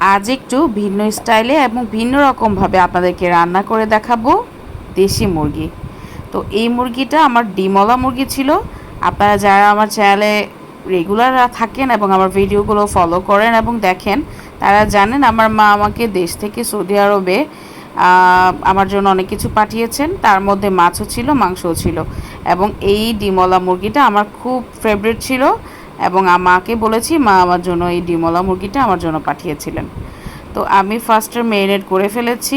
আজ একটু ভিন্ন স্টাইলে এবং ভিন্ন রকমভাবে আপনাদেরকে রান্না করে দেখাবো দেশি মুরগি। তো এই মুরগিটা আমার ডিমলা মুরগি ছিল। আপনারা যারা আমার চ্যানেলে রেগুলার থাকেন এবং আমার ভিডিওগুলো ফলো করেন এবং দেখেন, তারা জানেন আমার মা আমাকে দেশ থেকে সৌদি আরবে আমার জন্য অনেক কিছু পাঠিয়েছেন। তার মধ্যে মাছও ছিল, মাংসও ছিল। এবং এই ডিমলা মুরগিটা আমার খুব ফেভারিট ছিল। এবং আমাকে বলেছি, মা, আমার জন্য এই ডিমলা মুরগিটা আমার জন্য পাঠিয়েছিলেন। তো আমি ফার্স্টে মেরিনেট করে ফেলেছি।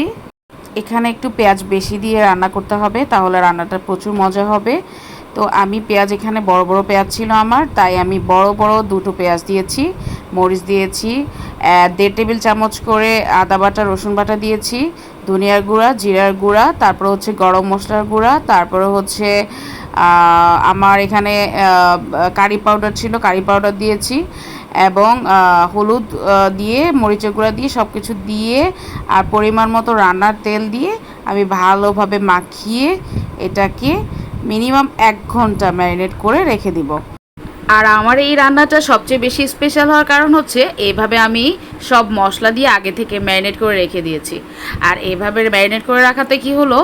এখানে একটু পেঁয়াজ বেশি দিয়ে রান্না করতে হবে, তাহলে রান্নাটা প্রচুর মজা হবে। তো আমি পেঁয়াজ, এখানে বড় বড় পেঁয়াজ ছিল আমার, তাই আমি বড় বড় দুটো পেঁয়াজ দিয়েছি, মরিচ দিয়েছি দেড় টেবিল চামচ করে আদা বাটা, রসুন বাটা দিয়েছি, ধনিয়ার গুঁড়া, জিরার গুঁড়া, তারপর হচ্ছে গরম মশলার গুঁড়া, তারপরে হচ্ছে আমার এখানে কারি পাউডার ছিল, কারি পাউডার দিয়েছি এবং হলুদ দিয়ে, মরিচের গুঁড়া দিয়ে সব কিছু দিয়ে আর পরিমাণ মতো রান্নার তেল দিয়ে আমি ভালোভাবে মাখিয়ে এটাকে মিনিমাম এক ঘণ্টা ম্যারিনেট করে রেখে দিব। আর আমার এই রান্নাটা সবচেয়ে বেশি স্পেশাল হওয়ার কারণ হচ্ছে এইভাবে আমি সব মশলা দিয়ে আগে থেকে ম্যারিনেট করে রেখে দিয়েছি। আর এভাবে ম্যারিনেট করে রাখাতে কি হলো,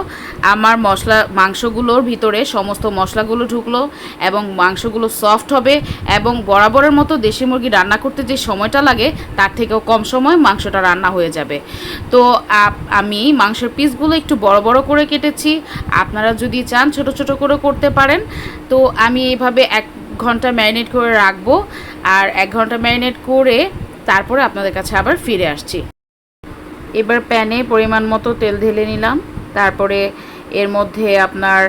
আমার মশলা, মাংসগুলোর ভিতরে সমস্ত মশলাগুলো ঢুকলো এবং মাংসগুলো সফট হবে এবং বরাবরের মতো দেশি মুরগি রান্না করতে যে সময়টা লাগে, তার থেকেও কম সময় মাংসটা রান্না হয়ে যাবে। তো আমি মাংসের পিসগুলো একটু বড় বড় করে কেটেছি। আপনারা যদি চান ছোট ছোট করে করতে পারেন। তো আমি এইভাবে এক ঘণ্টা ম্যারিনেট করে রাখব আর এক ঘণ্টা ম্যারিনেট করে তারপরে আপনাদের কাছে আবার ফিরে আসছি। এবার প্যানে পরিমাণ মতো তেল ঢেলে নিলাম। তারপরে এর মধ্যে আপনার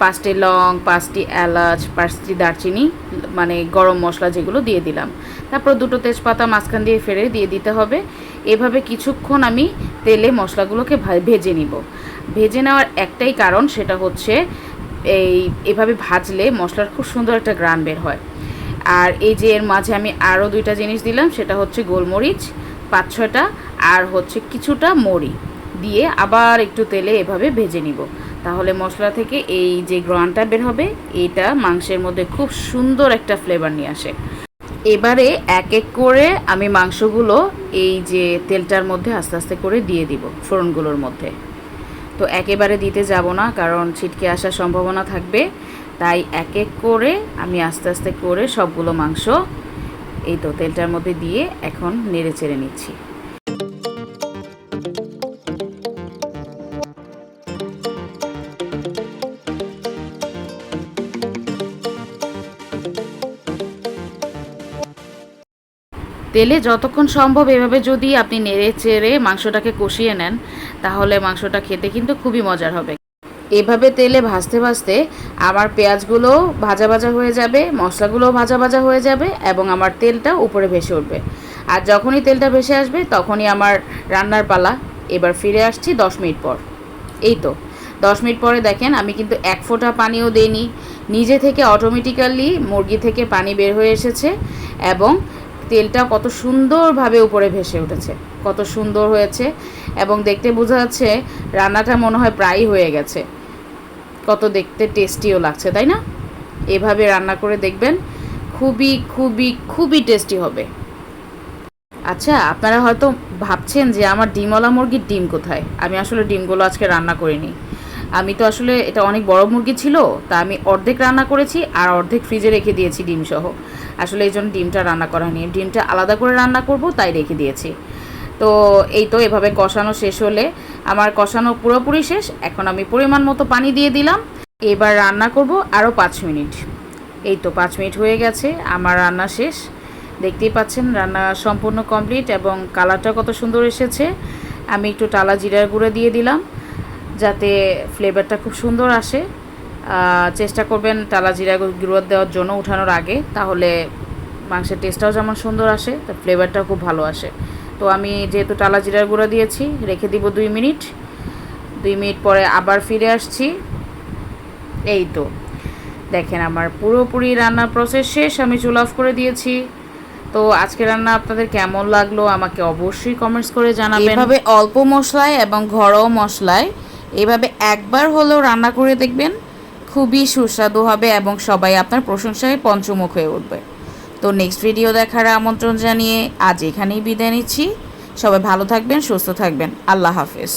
পাঁচটি লং, পাঁচটি এলাচ, পাঁচটি দারচিনি মানে গরম মশলা যেগুলো দিয়ে দিলাম। তারপর দুটো তেজপাতা মাঝখান দিয়ে ফেরে দিয়ে দিতে হবে। এভাবে কিছুক্ষণ আমি তেলে মশলাগুলোকে ভেজে নিব। ভেজে নেওয়ার একটাই কারণ সেটা হচ্ছে এই, এভাবে ভাজলে মশলার খুব সুন্দর একটা গ্রান বের হয়। আর এই যে এর মাঝে আমি আরও দুইটা জিনিস দিলাম, সেটা হচ্ছে গোলমরিচ, পাঁচ ছয়টা, আর হচ্ছে কিছুটা মরি দিয়ে আবার একটু তেলে এভাবে ভেজে নিব। তাহলে মশলা থেকে এই যে গ্রানটা বের হবে, এটা মাংসের মধ্যে খুব সুন্দর একটা ফ্লেভার নিয়ে আসে। এবারে এক এক করে আমি মাংসগুলো এই যে তেলটার মধ্যে আস্তে আস্তে করে দিয়ে দিব, ফোড়নগুলোর মধ্যে। তো একেবারে দিতে যাব না, কারণ ছিটকে আসার সম্ভাবনা থাকবে। তাই এক এক করে আমি আস্তে আস্তে করে সবগুলো মাংস এই তো তেলটার মধ্যে দিয়ে এখন নেড়ে চেড়ে নিচ্ছি। তেলে যতক্ষণ সম্ভব এভাবে যদি আপনি নেড়ে চেড়ে মাংসটাকে কষিয়ে নেন, তাহলে মাংসটা খেতে কিন্তু খুবই মজার হবে। এভাবে তেলে ভাজতে ভাজতে আমার পেঁয়াজগুলো ভাজা ভাজা হয়ে যাবে, মশলাগুলোও ভাজা ভাজা হয়ে যাবে এবং আমার তেলটা উপরে ভেসে উঠবে। আর যখনই তেলটা ভেসে আসবে, তখনই আমার রান্নার পালা। এবার ফিরে আসছি দশ মিনিট পর। এই তো, দশ মিনিট পরে দেখেন আমি কিন্তু এক ফোঁটা পানিও দেইনি। নিজে থেকে অটোমেটিক্যালি মুরগি থেকে পানি বের হয়ে এসেছে এবং তেলটা কত সুন্দরভাবে উপরে ভেসে উঠেছে, কত সুন্দর হয়েছে এবং দেখতে বোঝা যাচ্ছে রান্নাটা মনে হয় প্রায়ই হয়ে গেছে। কত দেখতে টেস্টিও লাগছে, তাই না? এভাবে রান্না করে দেখবেন, খুবই খুবই খুবই টেস্টি হবে। আচ্ছা আপনারা হয়তো ভাবছেন যে আমার ডিমওয়ালা মুরগির ডিম কোথায়? আমি আসলে ডিমগুলো আজকে রান্না করিনি। আমি তো আসলে এটা অনেক বড় মুরগি ছিল, তা আমি অর্ধেক রান্না করেছি আর অর্ধেক ফ্রিজে রেখে দিয়েছি ডিম সহ আসলে এই জন্য ডিমটা রান্না করা হয়নি। ডিমটা আলাদা করে রান্না করব, তাই রেখে দিয়েছি। তো এই তো এভাবে কষানো শেষ হলে, আমার কষানো পুরোপুরি শেষ, এখন আমি পরিমাণ মতো পানি দিয়ে দিলাম। এবার রান্না করব আরও পাঁচ মিনিট। এই তো পাঁচ মিনিট হয়ে গেছে, আমার রান্না শেষ। দেখতেই পাচ্ছেন, রান্না সম্পূর্ণ কমপ্লিট এবং কালারটা কত সুন্দর এসেছে। আমি একটু টালা জিরার গুঁড়ো দিয়ে দিলাম। যাতে ফ্লেভারটা খুব সুন্দর আসে। চেষ্টা করবেন টালা জিরা গুঁড়ো দেওয়ার জন্য উঠানোর আগে। তাহলে মাংসের টেস্টটাও যেমন সুন্দর আসে, তো ফ্লেভারটাও খুব ভালো আসে। তো আমি যেহেতু টালা জিরার গুঁড়ো দিয়েছি, রেখে দিব দুই মিনিট। দুই মিনিট পরে আবার ফিরে আসছি। এই তো। দেখেন আমার পুরোপুরি রান্নার প্রসেস শেষ, আমি চুল অফ করে দিয়েছি। তো আজকে রান্না আপনাদের কেমন লাগল আমাকে অবশ্যই কমেন্টস করে জানাবেন। এভাবে অল্প মশলায় এবং ঘরোয়া মশলায় এভাবে একবার হলেও রান্না করে দেখবেন খুবই সুস্বাদু হবে এবং সবাই আপনার প্রশংসায় পঞ্চমুখ হয়ে উঠবে। তো নেক্সট ভিডিও দেখার আমন্ত্রণ জানিয়ে আজ এখানেই বিদায় নিচ্ছি। সবাই ভালো থাকবেন, সুস্থ থাকবেন। আল্লাহ হাফেজ।